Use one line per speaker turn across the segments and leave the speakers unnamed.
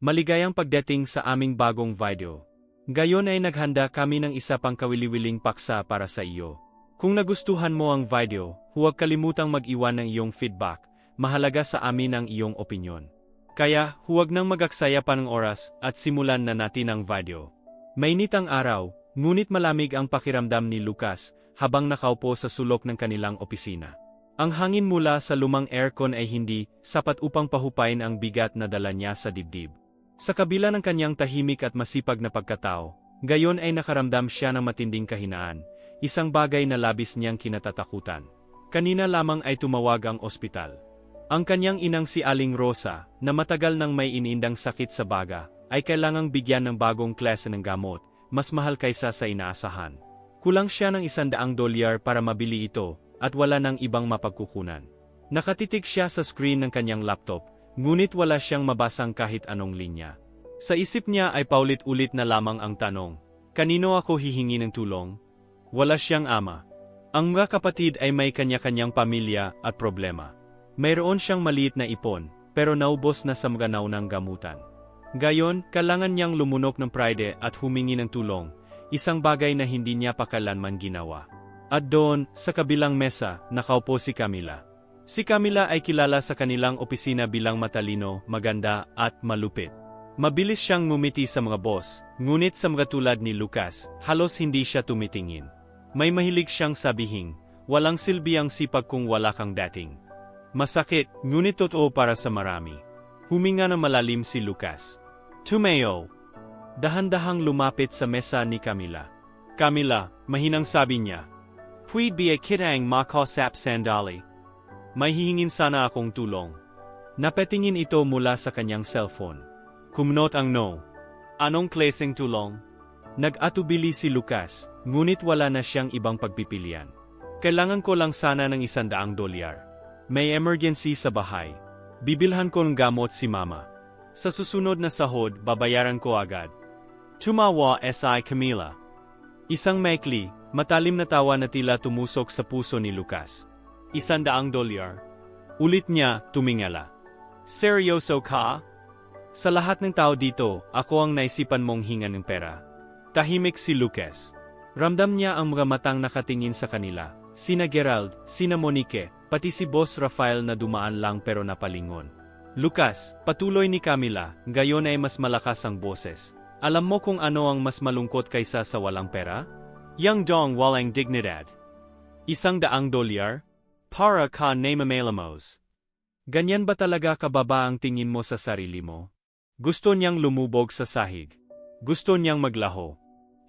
Maligayang pagdating sa aming bagong video. Gayon ay naghanda kami ng isa pang kawili-wiling paksa para sa iyo. Kung nagustuhan mo ang video, huwag kalimutang mag-iwan ng iyong feedback. Mahalaga sa amin ang iyong opinyon. Kaya, huwag nang magaksaya pa ng oras at simulan na natin ang video. Mainit ang araw, ngunit malamig ang pakiramdam ni Lucas habang nakaupo sa sulok ng kanilang opisina. Ang hangin mula sa lumang aircon ay hindi sapat upang pahupain ang bigat na dala niya sa dibdib. Sa kabila ng kanyang tahimik at masipag na pagkatao, gayon ay nakaramdam siya ng matinding kahinaan, isang bagay na labis niyang kinatatakutan. Kanina lamang ay tumawag ang ospital. Ang kanyang inang si Aling Rosa, na matagal nang may inindang sakit sa baga, ay kailangang bigyan ng bagong klase ng gamot, mas mahal kaysa sa inaasahan. Kulang siya ng isandaang dolyar para mabili ito, at wala ng ibang mapagkukunan. Nakatitig siya sa screen ng kanyang laptop, ngunit wala siyang mabasang kahit anong linya. Sa isip niya ay paulit-ulit na lamang ang tanong, kanino ako hihingi ng tulong? Wala siyang ama. Ang mga kapatid ay may kanya-kanyang pamilya at problema. Mayroon siyang maliit na ipon, pero naubos na sa maganaw ng gamutan. Gayon, kailangan niyang lumunok ng pride at humingi ng tulong, isang bagay na hindi niya pakalanman ginawa. At doon, sa kabilang mesa, nakaupo si Camila. Si Camila ay kilala sa kanilang opisina bilang matalino, maganda, at malupit. Mabilis siyang ngumiti sa mga boss, ngunit sa mga tulad ni Lucas, halos hindi siya tumitingin. May mahilig siyang sabihin, walang silbi ang sipag kung wala kang dating. Masakit, ngunit totoo para sa marami. Huminga na malalim si Lucas. Tumeo. Dahan-dahang lumapit sa mesa ni Camila. Camila, mahinang sabi niya. Puwid be a kitang makosap sandali. May hihingin sana akong tulong. Napetingin ito mula sa kanyang cellphone. Kumnot ang no. Anong klaseng tulong? Nag-atubili si Lucas, ngunit wala na siyang ibang pagpipilian. Kailangan ko lang sana ng isandaang dolyar. May emergency sa bahay. Bibilhan ko ng gamot si mama. Sa susunod na sahod, babayaran ko agad. Tumawa S.I. Camila. Isang maikli, matalim na tawa na tila tumusok sa puso ni Lucas. Isandaang dolyar. Ulit niya, tumingala. Seryoso ka? Sa lahat ng tao dito, ako ang naisipan mong hinga ng pera. Tahimik si Lucas. Ramdam niya ang mga matang nakatingin sa kanila. Sina Gerald, sina Monique, pati si Boss Rafael na dumaan lang pero napalingon. Lucas, patuloy ni Camila, gayon ay mas malakas ang boses. Alam mo kung ano ang mas malungkot kaysa sa walang pera? Yang dong walang dignidad. Isang daang dolyar? Para ka namamalamos. Ganyan ba talaga kababa ang tingin mo sa sarili mo? Gusto niyang lumubog sa sahig. Gusto niyang maglaho.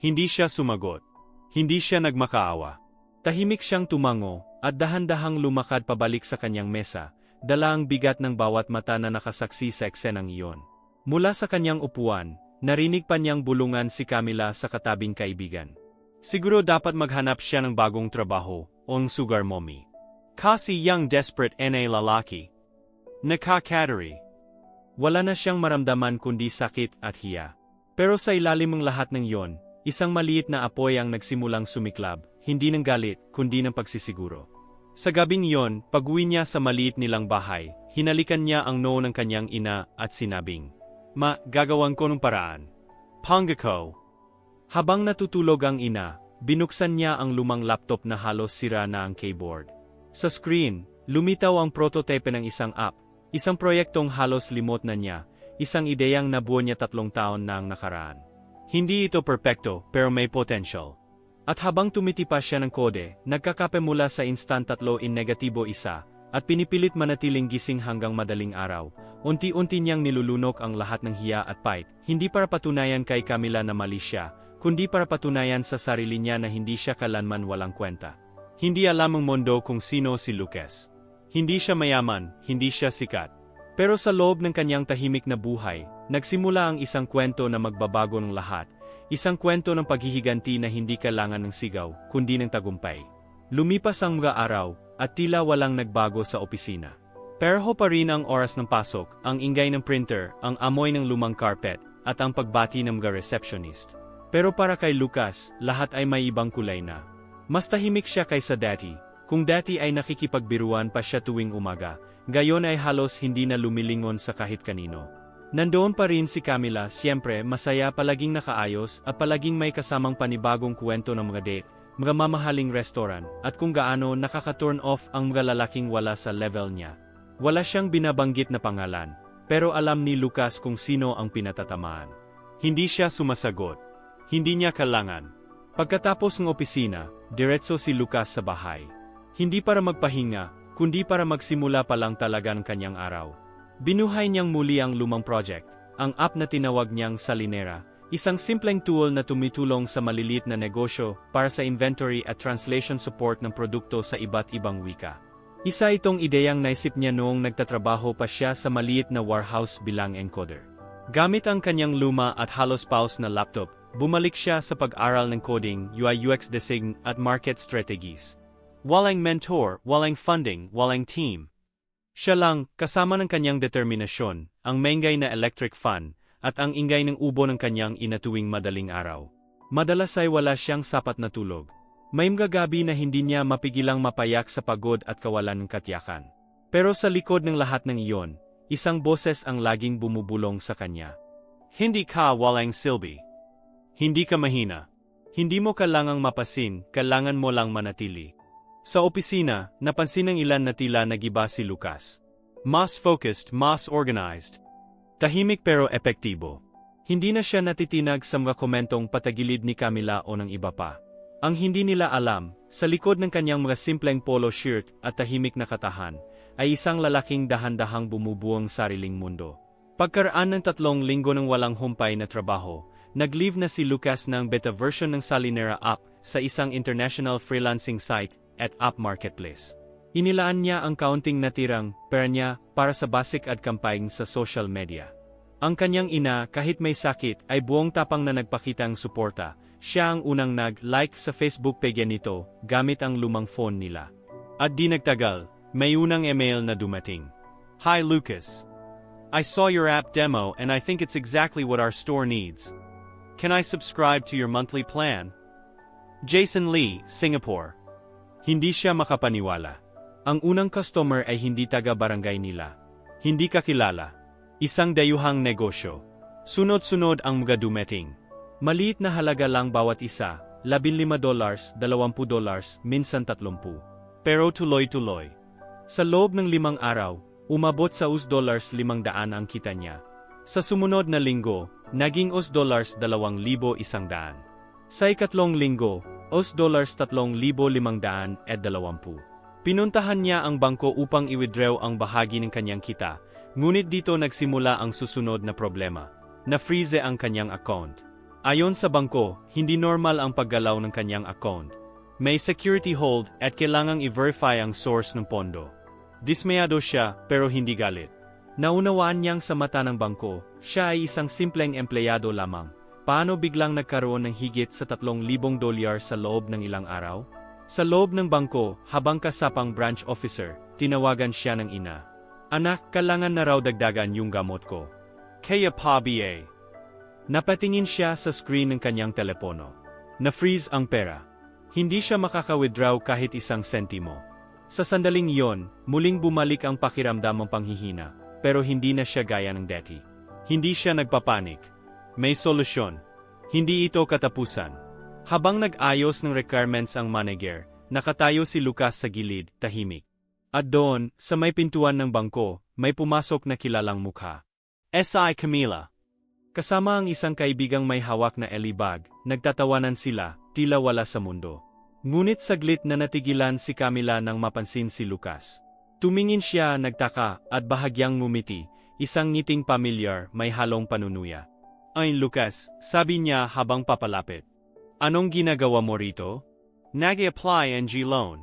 Hindi siya sumagot. Hindi siya nagmakaawa. Tahimik siyang tumango, at dahan-dahang lumakad pabalik sa kanyang mesa, dala ang bigat ng bawat mata na nakasaksi sa eksenang iyon. Mula sa kanyang upuan, narinig pa niyang bulungan si Camila sa katabing kaibigan. Siguro dapat maghanap siya ng bagong trabaho, ong sugar mommy. Kasi young desperate na lalaki. Nakakatari. Wala na siyang maramdaman kundi sakit at hiya. Pero sa ilalim ng lahat ng yon, isang maliit na apoy ang nagsimulang sumiklab, hindi ng galit, kundi ng pagsisiguro. Sa gabing yon, pag-uwi niya sa maliit nilang bahay, hinalikan niya ang noo ng kanyang ina at sinabing, Ma, gagawan ko ng paraan. Pangako. Habang natutulog ang ina, binuksan niya ang lumang laptop na halos sira na ang keyboard. Sa screen, lumitaw ang prototype ng isang app, isang proyektong halos limot na niya, isang ideyang nabuo niya tatlong taon na ang nakaraan. Hindi ito perpekto, pero may potential. At habang tumitipa siya ng kode, nagkakape mula sa instant tatlo in negatibo isa, at pinipilit manatiling gising hanggang madaling araw, unti-unti niyang nilulunok ang lahat ng hiya at pait, hindi para patunayan kay Camila na mali siya, kundi para patunayan sa sarili niya na hindi siya kalanman walang kwenta. Hindi alam ng mundo kung sino si Lucas. Hindi siya mayaman, hindi siya sikat. Pero sa loob ng kanyang tahimik na buhay, nagsimula ang isang kwento na magbabago ng lahat, isang kwento ng paghihiganti na hindi kailangan ng sigaw, kundi ng tagumpay. Lumipas ang mga araw, at tila walang nagbago sa opisina. Pero pa rin ang oras ng pasok, ang ingay ng printer, ang amoy ng lumang carpet, at ang pagbati ng mga receptionist. Pero para kay Lucas, lahat ay may ibang kulay na. Mas tahimik siya kaysa dati. Kung dati ay nakikipagbiruan pa siya tuwing umaga, gayon ay halos hindi na lumilingon sa kahit kanino. Nandoon pa rin si Camila, siyempre masaya palaging nakaayos at palaging may kasamang panibagong kwento ng mga date, mga mamahaling restaurant, at kung gaano nakaka-turn off ang mga lalaking wala sa level niya. Wala siyang binabanggit na pangalan, pero alam ni Lucas kung sino ang pinatatamaan. Hindi siya sumasagot. Hindi niya kailangan. Pagkatapos ng opisina, diretso si Lucas sa bahay. Hindi para magpahinga, kundi para magsimula pa lang talaga ng kanyang araw. Binuhay niyang muli ang lumang project, ang app na tinawag niyang Salinera, isang simpleng tool na tumitulong sa maliliit na negosyo para sa inventory at translation support ng produkto sa iba't ibang wika. Isa itong ideyang naisip niya noong nagtatrabaho pa siya sa maliit na warehouse bilang encoder. Gamit ang kanyang luma at halos paus na laptop, bumalik siya sa pag-aral ng coding, UI UX design at market strategies. Walang mentor, walang funding, walang team. Siya lang, kasama ng kanyang determinasyon, ang mengay na electric fan, at ang ingay ng ubo ng kanyang inatuwing madaling araw. Madalas ay wala siyang sapat na tulog. May mga na hindi niya mapigilang mapayak sa pagod at kawalan ng katyakan. Pero sa likod ng lahat ng iyon, isang boses ang laging bumubulong sa kanya. Hindi ka walang silbi. Hindi ka mahina. Hindi mo kailangang mapasin, kailangan mo lang manatili. Sa opisina, napansin ng ilan na tila nagiba si Lucas. Mas focused, mas organized. Tahimik pero epektibo. Hindi na siya natitinag sa mga komentong patagilid ni Camila o ng iba pa. Ang hindi nila alam, sa likod ng kanyang mga simpleng polo shirt at tahimik na katahan, ay isang lalaking dahan-dahang bumubuong sariling mundo. Pagkaraan ng tatlong linggo ng walang humpay na trabaho, nag-leave na si Lucas ng beta version ng Salinera app sa isang international freelancing site at app marketplace. Inilaan niya ang kaunting natirang pera niya para sa basic ad campaign sa social media. Ang kanyang ina kahit may sakit ay buong tapang na nagpakita ang suporta, siya ang unang nag-like sa Facebook page nito gamit ang lumang phone nila. At di nagtagal, may unang email na dumating. Hi Lucas. I saw your app demo and I think it's exactly what our store needs. Can I subscribe to your monthly plan? Jason Lee, Singapore. Hindi siya makapaniwala. Ang unang customer ay hindi taga-barangay nila. Hindi kakilala. Isang dayuhang negosyo. Sunod-sunod ang mga dumating. Maliit na halaga lang bawat isa, 15 dollars, 20 dollars, minsan 30. Pero tuloy-tuloy. Sa loob ng limang araw, umabot sa US dollars 500 ang kita niya. Sa sumunod na linggo, naging US dollars 2,100. Sa ikatlong linggo, OS dollars 3,520. Pinuntahan niya ang bangko upang i-withdraw ang bahagi ng kanyang kita, ngunit dito nagsimula ang susunod na problema. Na-freeze ang kanyang account. Ayon sa bangko, hindi normal ang paggalaw ng kanyang account. May security hold at kailangang i-verify ang source ng pondo. Dismayado siya pero hindi galit. Naunawaan niyang sa mata ng bangko, siya ay isang simpleng empleyado lamang. Paano biglang nagkaroon ng higit sa 3,000 dolyar sa loob ng ilang araw? Sa loob ng bangko, habang kasapang branch officer, tinawagan siya ng ina. Anak, kailangan na raw dagdagan yung gamot ko. Kaya pa BA. Napatingin siya sa screen ng kanyang telepono. Na-freeze ang pera. Hindi siya makaka-withdraw kahit isang sentimo. Sa sandaling iyon, muling bumalik ang pakiramdam ng panghihina, pero hindi na siya gaya ng dati. Hindi siya nagpapanik. May solusyon. Hindi ito katapusan. Habang nag-ayos ng requirements ang manager, nakatayo si Lucas sa gilid, tahimik. At doon, sa may pintuan ng bangko, may pumasok na kilalang mukha. S.I. Camila. Kasama ang isang kaibigang may hawak na elibag, nagtatawanan sila, tila wala sa mundo. Ngunit saglit na natigilan si Camila nang mapansin si Lucas. Tumingin siya nagtaka at bahagyang ngumiti, isang ngiting pamilyar may halong panunuya. Ay Lucas, sabi niya habang papalapit. Anong ginagawa mo rito? Nag-apply NG loan.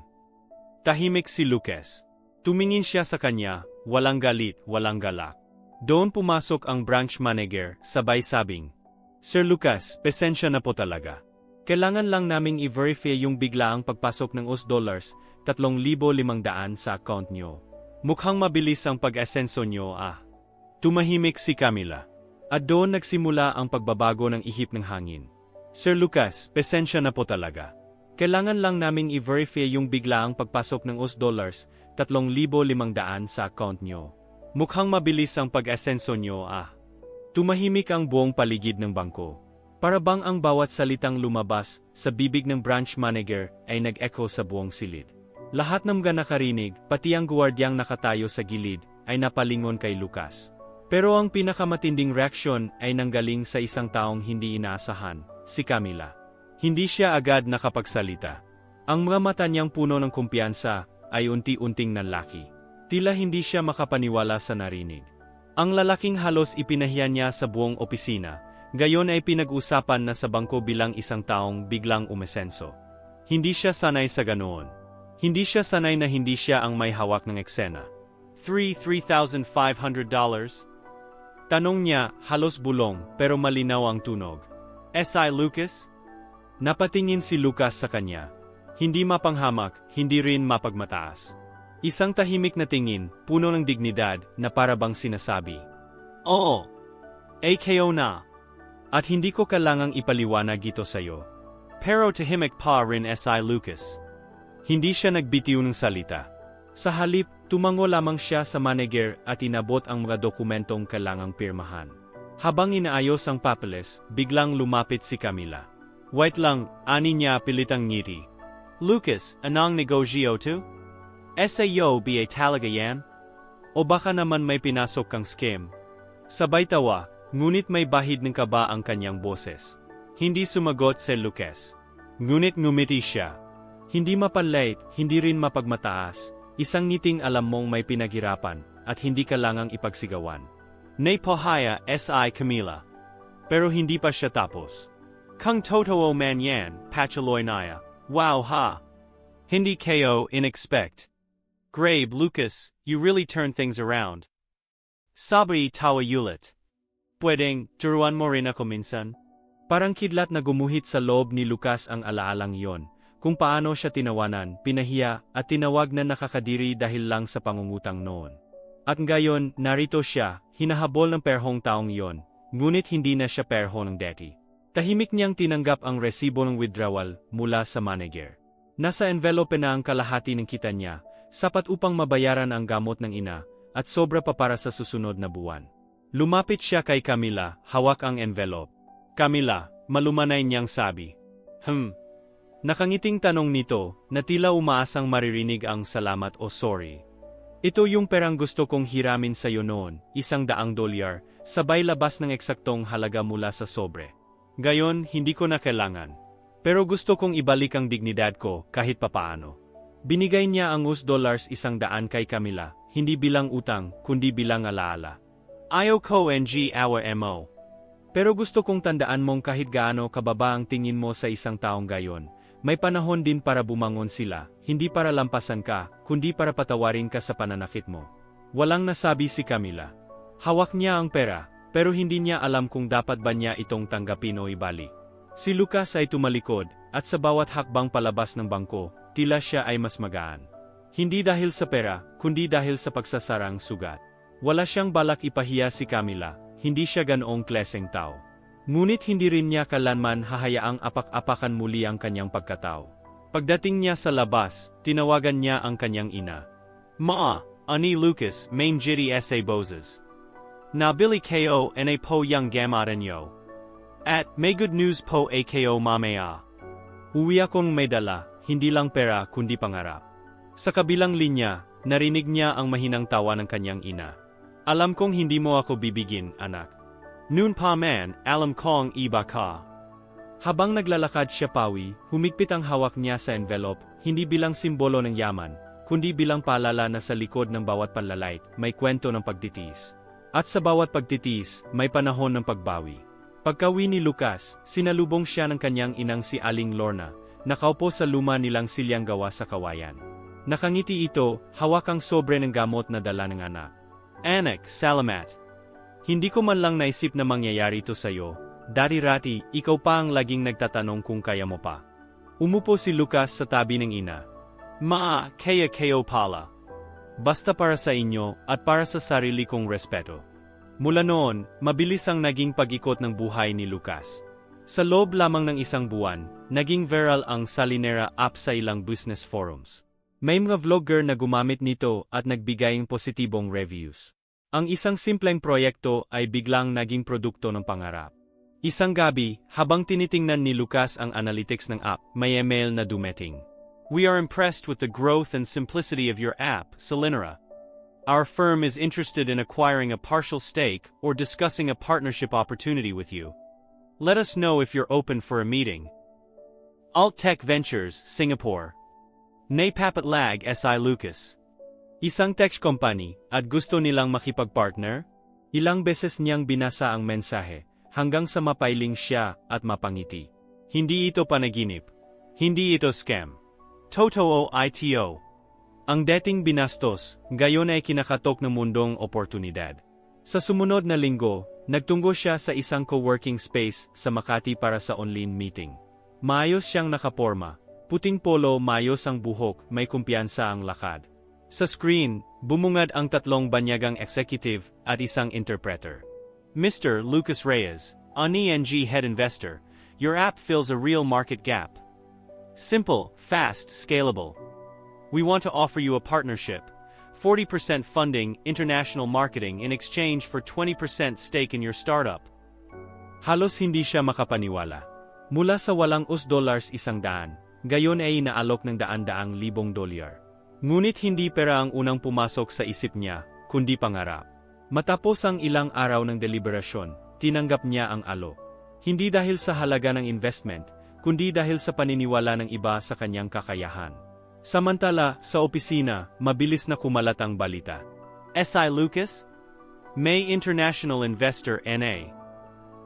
Tahimik si Lucas. Tumingin siya sa kanya, walang galit, walang galak. Doon pumasok ang branch manager, sabay sabing, Sir Lucas, pesensya na po talaga. Kailangan lang naming i-verify yung biglaang pagpasok ng US dollars, 3,500 sa account nyo. Mukhang mabilis ang pag-asenso nyo ah. Tumahimik si Camila. At doon nagsimula ang pagbabago ng ihip ng hangin. Sir Lucas, pesensya na po talaga. Kailangan lang naming i-verify yung biglaang pagpasok ng US dollars, 3,500 sa account nyo. Mukhang mabilis ang pag-asenso nyo ah. Tumahimik ang buong paligid ng bangko. Para bang ang bawat salitang lumabas sa bibig ng branch manager ay nag-echo sa buong silid. Lahat ng mga nakarinig, pati ang guwardyang nakatayo sa gilid, ay napalingon kay Lucas. Pero ang pinakamatinding reaksyon ay nanggaling sa isang taong hindi inaasahan, si Camila. Hindi siya agad nakapagsalita. Ang mga mata niyang puno ng kumpiyansa ay unti-unting nanlaki. Tila hindi siya makapaniwala sa narinig. Ang lalaking halos ipinahiya niya sa buong opisina, gayon ay pinag-usapan na sa bangko bilang isang taong biglang umesenso. Hindi siya sanay sa ganoon. Hindi siya sanay na hindi siya ang may hawak ng eksena. Three $3,500? Tanong niya, halos bulong, pero malinaw ang tunog. S.I. Lucas? Napatingin si Lucas sa kanya. Hindi mapanghamak, hindi rin mapagmataas. Isang tahimik na tingin, puno ng dignidad, na para bang sinasabi. Oo. AKO na. At hindi ko kailangang ipaliwanag ito sa'yo. Pero tahimik pa rin S.I. Lucas. Hindi siya nagbitiw ng salita. Sa halip, tumango lamang siya sa manager at inabot ang mga dokumentong kailangang pirmahan. Habang inaayos ang papeles, biglang lumapit si Camila. Wait lang, ani niya pilitang ngiti. Lucas, anong negosyo to? SAO ba talaga yan? O baka naman may pinasok kang scam? Sabay tawa, ngunit may bahid ng kaba ang kanyang boses. Hindi sumagot si Lucas. Ngunit ngumiti siya. Hindi mapanlait, hindi rin mapagmataas. Isang ngiting alam mong may pinaghirapan at hindi kailangang ipagsigawan. Nay pohaya S.I. Camila. Pero hindi pa siya tapos. Kung totoo man yan, pachaloy naya. Wow ha! Hindi kayo inexpect. Grabe Lucas, you really turned things around. Sabi tawa yulit. Pwedeng, turuan mo rin ako minsan? Parang kidlat na gumuhit sa loob ni Lucas ang alaalang yon, kung paano siya tinawanan, pinahiya, at tinawag na nakakadiri dahil lang sa pangungutang noon. At ngayon, narito siya, hinahabol ng perhong taong yon, ngunit hindi na siya perho ng deti. Tahimik niyang tinanggap ang resibo ng withdrawal mula sa manager. Nasa envelope na ang kalahati ng kita niya, sapat upang mabayaran ang gamot ng ina, at sobra pa para sa susunod na buwan. Lumapit siya kay Camila, hawak ang envelope. Camila, malumanay niyang sabi. Hmm. Nakangiting tanong nito, na tila umaasang maririnig ang salamat o sorry. Ito yung perang gusto kong hiramin sa iyo noon, isang daang dolyar, sabay labas ng eksaktong halaga mula sa sobre. Gayon, hindi ko na kailangan. Pero gusto kong ibalik ang dignidad ko kahit papaano. Binigay niya ang US dollars isang daan kay Camila, hindi bilang utang, kundi bilang alaala. Ayaw ko NG our MO. Pero gusto kong tandaan mong kahit gaano kababa ang tingin mo sa isang taong gayon, may panahon din para bumangon sila, hindi para lampasan ka, kundi para patawarin ka sa pananakit mo. Walang nasabi si Camila. Hawak niya ang pera, pero hindi niya alam kung dapat ba niya itong tanggapin o ibalik. Si Lucas ay tumalikod, at sa bawat hakbang palabas ng bangko, tila siya ay mas magaan. Hindi dahil sa pera, kundi dahil sa pagsasarang sugat. Wala siyang balak ipahiya si Camila, hindi siya ganoong kleseng tao. Ngunit hindi rin niya kalanman hahayaang apak-apakan muli ang kanyang pagkatao. Pagdating niya sa labas, tinawagan niya ang kanyang ina. Maa, ani Lucas, main jitty sa boses. Nabili ko na po yung gamaran yo. At may good news po AKO mamaya. Uwi akong may dala, hindi lang pera kundi pangarap. Sa kabilang linya, narinig niya ang mahinang tawa ng kanyang ina. Alam kong hindi mo ako bibigin, anak. Noon pa man, alam kong iba ka. Habang naglalakad siya pawi, humigpit ang hawak niya sa envelope, hindi bilang simbolo ng yaman, kundi bilang paalala na sa likod ng bawat panlalait, may kwento ng pagtitiis. At sa bawat pagtitiis, may panahon ng pagbawi. Pagkawi ni Lucas, sinalubong siya ng kanyang inang si Aling Lorna, nakaupo sa luma nilang silyang gawa sa kawayan. Nakangiti ito, hawak ang sobre ng gamot na dala ng anak. Anak, salamat. Hindi ko man lang naisip na mangyayari ito sa'yo. Dari-rati, ikaw pa ang laging nagtatanong kung kaya mo pa. Umupo si Lucas sa tabi ng ina. Maa, kaya kayo pala. Basta para sa inyo at para sa sarili kong respeto. Mula noon, mabilis ang naging pag-ikot ng buhay ni Lucas. Sa loob lamang ng isang buwan, naging viral ang Salinera app sa ilang business forums. May mga vlogger na gumamit nito at nagbigay ng positibong reviews. Ang isang simpleng proyekto ay biglang naging produkto ng pangarap. Isang gabi, habang tinitingnan ni Lucas ang analytics ng app, may email na dumating. We are impressed with the growth and simplicity of your app, Solinera. Our firm is interested in acquiring a partial stake or discussing a partnership opportunity with you. Let us know if you're open for a meeting. Alt Tech Ventures, Singapore. Napapatlag SI Lucas. Isang tech company at gusto nilang makipag-partner? Ilang beses niyang binasa ang mensahe hanggang sa mapailing siya at mapangiti. Hindi ito panaginip. Hindi ito scam. Totoo ITO. Ang dating binastos, gayon ay kinakatok ng mundong oportunidad. Sa sumunod na linggo, nagtunggo siya sa isang co-working space sa Makati para sa online meeting. Maayos siyang nakaporma, puting polo mayos ang buhok, may kumpiyansa ang lakad. Sa screen, bumungad ang tatlong banyagang executive at isang interpreter. Mr. Lucas Reyes, an ENG head investor, your app fills a real market gap. Simple, fast, scalable. We want to offer you a partnership. 40% funding, international marketing in exchange for 20% stake in your startup. Halos hindi siya makapaniwala. Mula sa walang us dollars isang daan, gayon ay inaalok ng daan-daang libong dolyar. Ngunit hindi pera ang unang pumasok sa isip niya, kundi pangarap. Matapos ang ilang araw ng deliberasyon, tinanggap niya ang alo. Hindi dahil sa halaga ng investment, kundi dahil sa paniniwala ng iba sa kanyang kakayahan. Samantala, sa opisina, mabilis na kumalat ang balita. SI Lucas? May International Investor NA.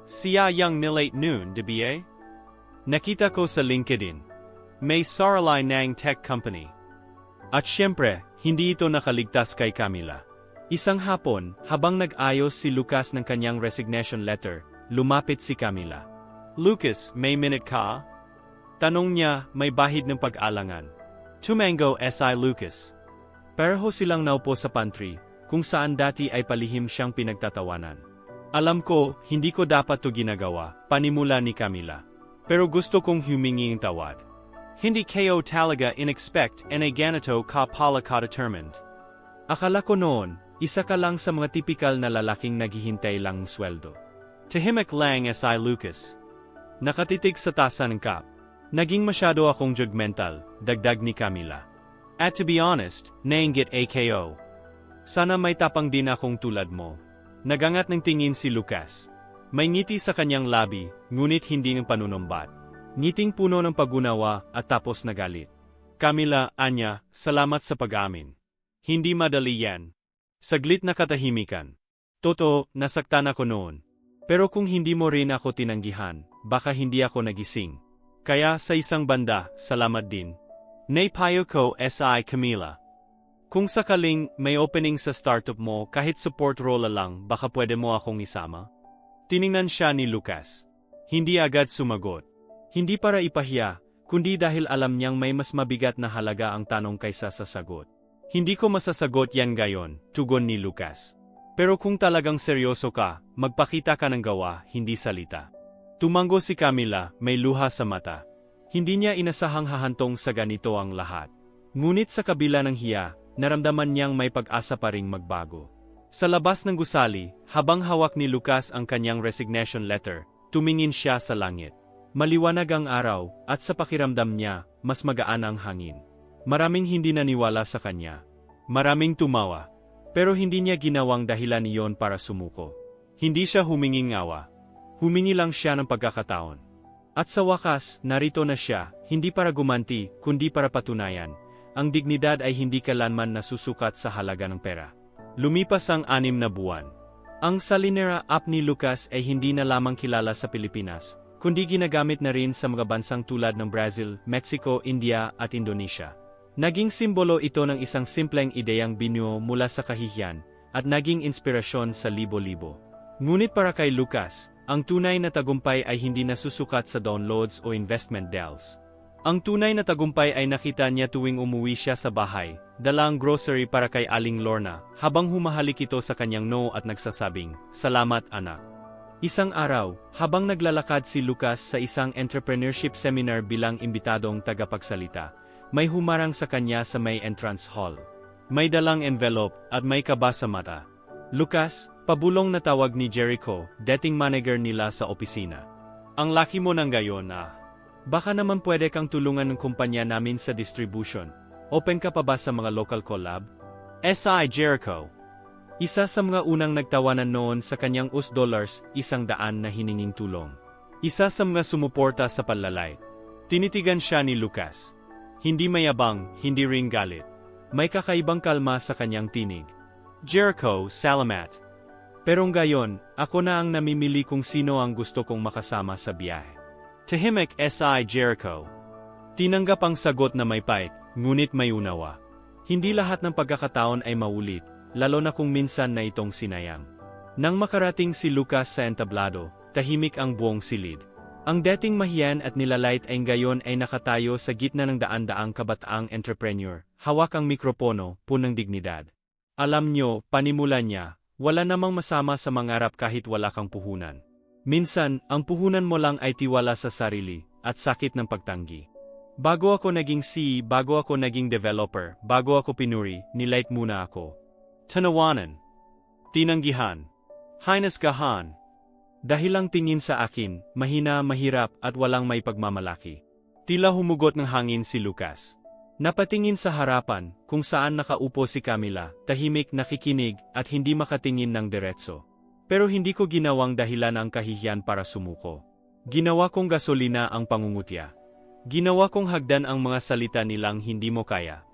Siya Young Nilate Noon, de BA? Nakita ko sa LinkedIn. May Saralay Nang Tech Company. At syempre, hindi ito nakaligtas kay Camila. Isang hapon, habang nag-ayos si Lucas ng kanyang resignation letter, lumapit si Camila. Lucas, may minute ka? Tanong niya, may bahid ng pag-alangan. Tumango S.I. Lucas. Pareho silang naupo sa pantry, kung saan dati ay palihim siyang pinagtatawanan. Alam ko, hindi ko dapat to ginagawa, panimula ni Camila. Pero gusto kong humingi ng tawad. Hindi kayo talaga in-expect and a ganito ka pala ka determined. Akala ko noon, isa ka lang sa mga tipikal na lalaking naghihintay lang ng sweldo. Tahimik lang S.I. Lucas. Nakatitig sa tasa ng cup. Naging masyado akong judgmental, dagdag ni Camila. At to be honest, nainggit AKO. Sana may tapang din akong tulad mo. Nagangat ng tingin si Lucas. May ngiti sa kanyang labi, ngunit hindi ng panunumbat. Ngiting puno ng pagunawa at tapos nagalit. Camila, Anya, salamat sa pag-amin. Hindi madali yan. Saglit na katahimikan. Totoo, nasaktan ako noon. Pero kung hindi mo rin ako tinanggihan, baka hindi ako nagising. Kaya sa isang banda, salamat din. Napayo ko SI Camila. Kung sakaling may opening sa startup mo kahit support role lang baka pwede mo akong isama? Tiningnan siya ni Lucas. Hindi agad sumagot. Hindi para ipahiya, kundi dahil alam niyang may mas mabigat na halaga ang tanong kaysa sa sagot. Hindi ko masasagot yan gayon, tugon ni Lucas. Pero kung talagang seryoso ka, magpakita ka ng gawa, hindi salita. Tumango si Camila, may luha sa mata. Hindi niya inasahang hahantong sa ganito ang lahat. Ngunit sa kabila ng hiya, naramdaman niyang may pag-asa pa ring magbago. Sa labas ng gusali, habang hawak ni Lucas ang kanyang resignation letter, tumingin siya sa langit. Maliwanag ang araw, at sa pakiramdam niya, mas magaan ang hangin. Maraming hindi naniwala sa kanya. Maraming tumawa. Pero hindi niya ginawang dahilan iyon para sumuko. Hindi siya huminging ngawa. Humingi lang siya ng pagkakataon. At sa wakas, narito na siya, hindi para gumanti, kundi para patunayan. Ang dignidad ay hindi kalanman nasusukat sa halaga ng pera. Lumipas ang anim na buwan. Ang Salinera app ni Lucas ay hindi na lamang kilala sa Pilipinas, kundi ginagamit na rin sa mga bansang tulad ng Brazil, Mexico, India at Indonesia. Naging simbolo ito ng isang simpleng ideyang binuo mula sa kahihiyan at naging inspirasyon sa libo-libo. Ngunit para kay Lucas, ang tunay na tagumpay ay hindi nasusukat sa downloads o investment deals. Ang tunay na tagumpay ay nakita niya tuwing umuwi siya sa bahay, dala ang grocery para kay Aling Lorna, habang humahalik ito sa kanyang no at nagsasabing, Salamat anak. Isang araw, habang naglalakad si Lucas sa isang entrepreneurship seminar bilang imbitadong tagapagsalita, may humarang sa kanya sa may entrance hall. May dalang envelope at may kaba sa mata. Lucas, pabulong na tawag ni Jericho, dating manager nila sa opisina. Ang laki mo ng gayon ah. Baka naman pwede kang tulungan ng kumpanya namin sa distribution. Open ka pa ba sa mga local collab? SI Jericho. Isa sa mga unang nagtawanan noon sa kanyang US dollars, isang daan na hininging tulong. Isa sa mga sumuporta sa panlalay. Tinitigan siya ni Lucas. Hindi mayabang, hindi ring galit. May kakaibang kalma sa kanyang tinig. Jericho, salamat. Pero ngayon, ako na ang namimili kung sino ang gusto kong makasama sa biyahe. Tahimik SI Jericho. Tinanggap ang sagot na may pait, ngunit may unawa. Hindi lahat ng pagkakataon ay maulit, lalo na kung minsan na itong sinayang. Nang makarating si Lucas sa entablado, tahimik ang buong silid. Ang dating mahiyan at nilalait ay ngayon ay nakatayo sa gitna ng daan-daang kabataang entrepreneur, hawak ang mikropono, punang dignidad. Alam nyo, panimula niya, wala namang masama sa mangarap kahit wala kang puhunan. Minsan, ang puhunan mo lang ay tiwala sa sarili, at sakit ng pagtanggi. Bago ako naging CEO, bago ako naging developer, bago ako pinuri, nilight muna ako. Tanawanan. Tinanggihan. Hinasgahan. Dahil lang tingin sa akin, mahina, mahirap, at walang may pagmamalaki. Tila humugot ng hangin si Lucas. Napatingin sa harapan, kung saan nakaupo si Camila, tahimik nakikinig at hindi makatingin ng diretso. Pero hindi ko ginawang dahilan ang kahihiyan para sumuko. Ginawa kong gasolina ang pangungutya. Ginawa kong hagdan ang mga salita nilang hindi mo kaya.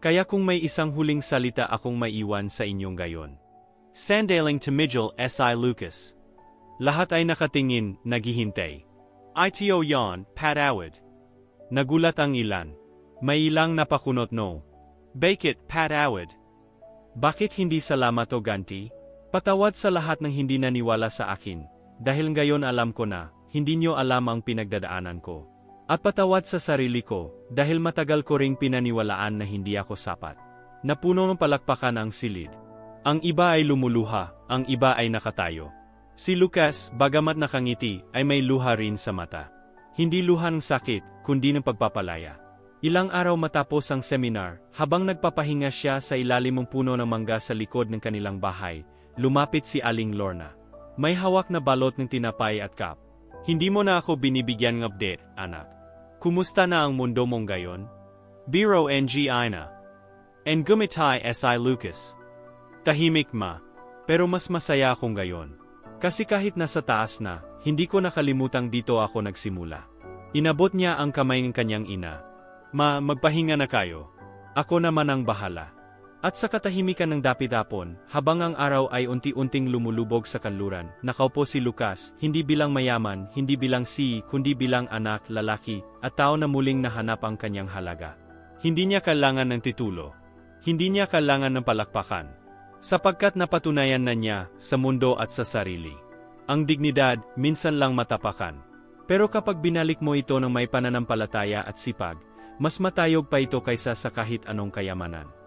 Kaya kung may isang huling salita akong maiwan sa inyong gayon. Sandaling to Mijel S.I. Lucas. Lahat ay nakatingin, naghihintay. ITO yon, Pat Awad. Nagulat ang ilan. May ilang napakunot no. Bakit, Pat Awad? Bakit hindi salamat o ganti? Patawad sa lahat ng hindi naniwala sa akin, dahil ngayon alam ko na, hindi nyo alam ang pinagdadaanan ko. At patawad sa sarili ko, dahil matagal ko ring pinaniwalaan na hindi ako sapat. Napuno ng palakpakan ang silid. Ang iba ay lumuluha, ang iba ay nakatayo. Si Lucas, bagamat nakangiti, ay may luha rin sa mata. Hindi luha ng sakit, kundi ng pagpapalaya. Ilang araw matapos ang seminar, habang nagpapahinga siya sa ilalim ng puno ng mangga sa likod ng kanilang bahay, lumapit si Aling Lorna. May hawak na balot ng tinapay at kap. Hindi mo na ako binibigyan ng update, anak. Kumusta na ang mundo mong gayon? Biro NG Ina. And SI Lucas. Tahimik ma. Pero mas masaya akong gayon. Kasi kahit nasa taas na, hindi ko nakalimutang dito ako nagsimula. Inabot niya ang kamay ng kanyang ina. Ma, magpahinga na kayo. Ako naman ang bahala. At sa katahimikan ng dapitapon, habang ang araw ay unti-unting lumulubog sa kanluran, nakaupo si Lucas, hindi bilang mayaman, hindi bilang si, kundi bilang anak, lalaki, at tao na muling nahanap ang kanyang halaga. Hindi niya kailangan ng titulo. Hindi niya kailangan ng palakpakan. Sapagkat napatunayan na niya, sa mundo at sa sarili. Ang dignidad, minsan lang matapakan. Pero kapag binalik mo ito ng may pananampalataya at sipag, mas matayog pa ito kaysa sa kahit anong kayamanan.